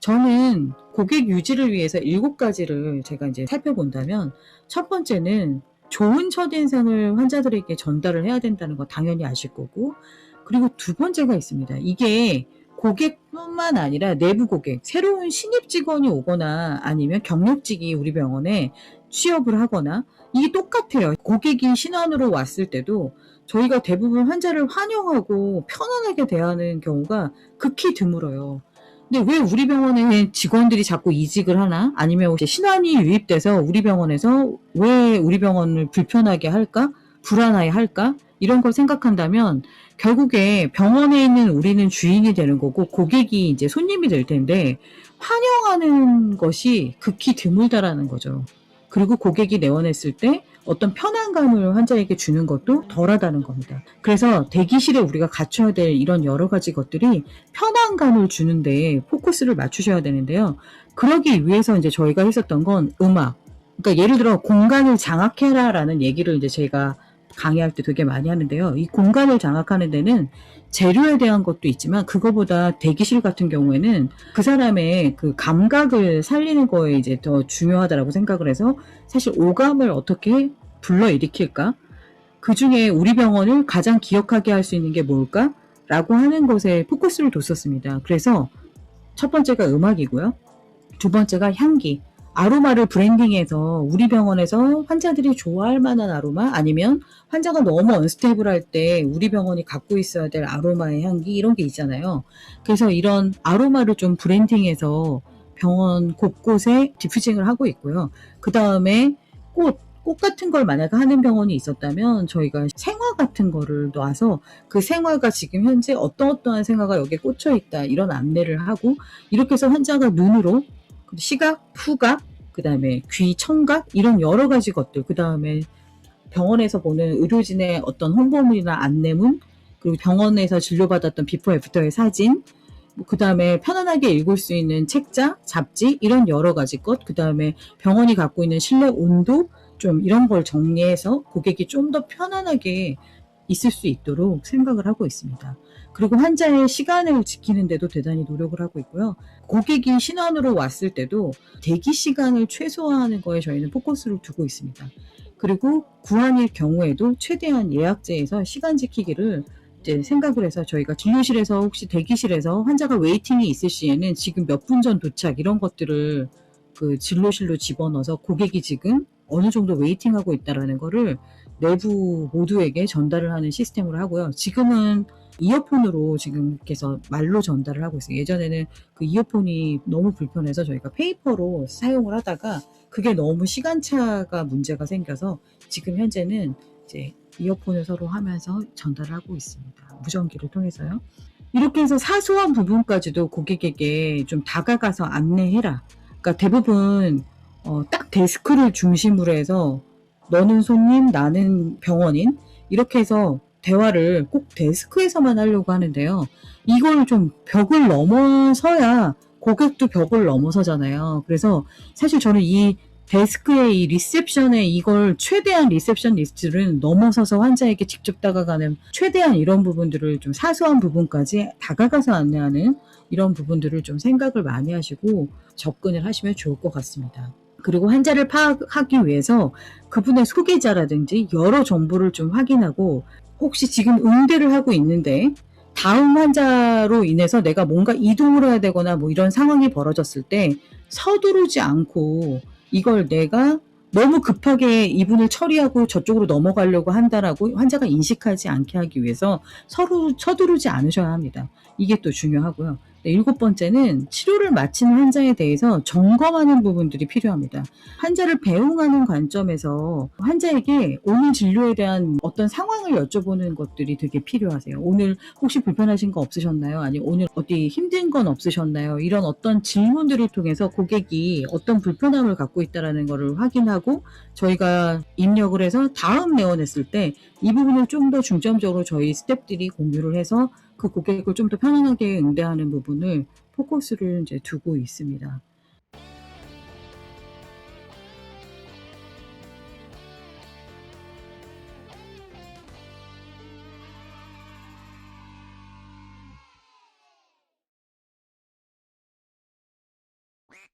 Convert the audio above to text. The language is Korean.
저는 고객 유지를 위해서 일곱 가지를 제가 이제 살펴본다면 첫 번째는 좋은 첫인상을 환자들에게 전달을 해야 된다는 거 당연히 아실 거고 그리고 두 번째가 있습니다. 이게 고객뿐만 아니라 내부 고객, 새로운 신입 직원이 오거나 아니면 경력직이 우리 병원에 취업을 하거나 이게 똑같아요. 고객이 신원으로 왔을 때도 저희가 대부분 환자를 환영하고 편안하게 대하는 경우가 극히 드물어요. 근데 왜 우리 병원에 직원들이 자꾸 이직을 하나? 아니면 이제 신환이 유입돼서 우리 병원에서 왜 우리 병원을 불편하게 할까? 불안하게 할까? 이런 걸 생각한다면 결국에 병원에 있는 우리는 주인이 되는 거고 고객이 이제 손님이 될 텐데 환영하는 것이 극히 드물다라는 거죠. 그리고 고객이 내원했을 때 어떤 편안감을 환자에게 주는 것도 덜하다는 겁니다. 그래서 대기실에 우리가 갖춰야 될 이런 여러 가지 것들이 편안감을 주는데 포커스를 맞추셔야 되는데요. 그러기 위해서 이제 저희가 했었던 건 음악. 그러니까 예를 들어 공간을 장악해라라는 얘기를 이제 제가 강의할 때 되게 많이 하는데요. 이 공간을 장악하는 데는 재료에 대한 것도 있지만 그거보다 대기실 같은 경우에는 그 사람의 그 감각을 살리는 거에 이제 더 중요하다라고 생각을 해서 사실 오감을 어떻게 불러일으킬까? 그 중에 우리 병원을 가장 기억하게 할 수 있는 게 뭘까? 라고 하는 것에 포커스를 뒀었습니다. 그래서 첫 번째가 음악이고요. 두 번째가 향기. 아로마를 브랜딩해서 우리 병원에서 환자들이 좋아할 만한 아로마 아니면 환자가 너무 언스테이블할 때 우리 병원이 갖고 있어야 될 아로마의 향기 이런 게 있잖아요. 그래서 이런 아로마를 좀 브랜딩해서 병원 곳곳에 디퓨징을 하고 있고요. 그 다음에 꽃, 꽃 같은 걸 만약에 하는 병원이 있었다면 저희가 생화 같은 거를 놔서 그 생화가 지금 현재 어떤 어떠한 생화가 여기에 꽂혀 있다 이런 안내를 하고 이렇게 해서 환자가 눈으로 시각, 후각, 그 다음에 귀, 청각? 이런 여러 가지 것들. 그 다음에 병원에서 보는 의료진의 어떤 홍보물이나 안내문 그리고 병원에서 진료받았던 비포 애프터의 사진 그 다음에 편안하게 읽을 수 있는 책자, 잡지 이런 여러 가지 것, 그 다음에 병원이 갖고 있는 실내 온도 좀 이런 걸 정리해서 고객이 좀 더 편안하게 있을 수 있도록 생각을 하고 있습니다. 그리고 환자의 시간을 지키는데도 대단히 노력을 하고 있고요. 고객이 신원으로 왔을 때도 대기 시간을 최소화하는 거에 저희는 포커스를 두고 있습니다. 그리고 구한일 경우에도 최대한 예약제에서 시간 지키기를 이제 생각을 해서 저희가 진료실에서 혹시 대기실에서 환자가 웨이팅이 있을 시에는 지금 몇 분 전 도착 이런 것들을 그 진료실로 집어넣어서 고객이 지금 어느 정도 웨이팅하고 있다라는 거를 내부 모두에게 전달을 하는 시스템으로 하고요. 지금은 이어폰으로 지금 해서 말로 전달을 하고 있어요. 예전에는 그 이어폰이 너무 불편해서 저희가 페이퍼로 사용을 하다가 그게 너무 시간차가 문제가 생겨서 지금 현재는 이제 이어폰을 서로 하면서 전달을 하고 있습니다. 무전기를 통해서요. 이렇게 해서 사소한 부분까지도 고객에게 좀 다가가서 안내해라. 그러니까 대부분 어, 딱 데스크를 중심으로 해서 너는 손님, 나는 병원인 이렇게 해서 대화를 꼭 데스크에서만 하려고 하는데요. 이걸 좀 벽을 넘어서야 고객도 벽을 넘어서잖아요. 그래서 사실 저는 이 데스크의 이 리셉션에 이걸 최대한 리셉션 리스트를 넘어서서 환자에게 직접 다가가는 최대한 이런 부분들을 좀 사소한 부분까지 다가가서 안내하는 이런 부분들을 좀 생각을 많이 하시고 접근을 하시면 좋을 것 같습니다. 그리고 환자를 파악하기 위해서 그분의 소개자라든지 여러 정보를 좀 확인하고 혹시 지금 응대를 하고 있는데 다음 환자로 인해서 내가 뭔가 이동을 해야 되거나 뭐 이런 상황이 벌어졌을 때 서두르지 않고 이걸 내가 너무 급하게 이분을 처리하고 저쪽으로 넘어가려고 한다라고 환자가 인식하지 않게 하기 위해서 서로 서두르지 않으셔야 합니다. 이게 또 중요하고요. 네, 일곱 번째는 치료를 마친 환자에 대해서 점검하는 부분들이 필요합니다. 환자를 배웅하는 관점에서 환자에게 오늘 진료에 대한 어떤 상황을 여쭤보는 것들이 되게 필요하세요. 오늘 혹시 불편하신 거 없으셨나요? 아니 오늘 어디 힘든 건 없으셨나요? 이런 어떤 질문들을 통해서 고객이 어떤 불편함을 갖고 있다라는 것을 확인하고 저희가 입력을 해서 다음 내원했을 때 이 부분을 좀 더 중점적으로 저희 스탭들이 공유를 해서 그 고객을 좀 더 편안하게 응대하는 부분을 포커스를 이제 두고 있습니다.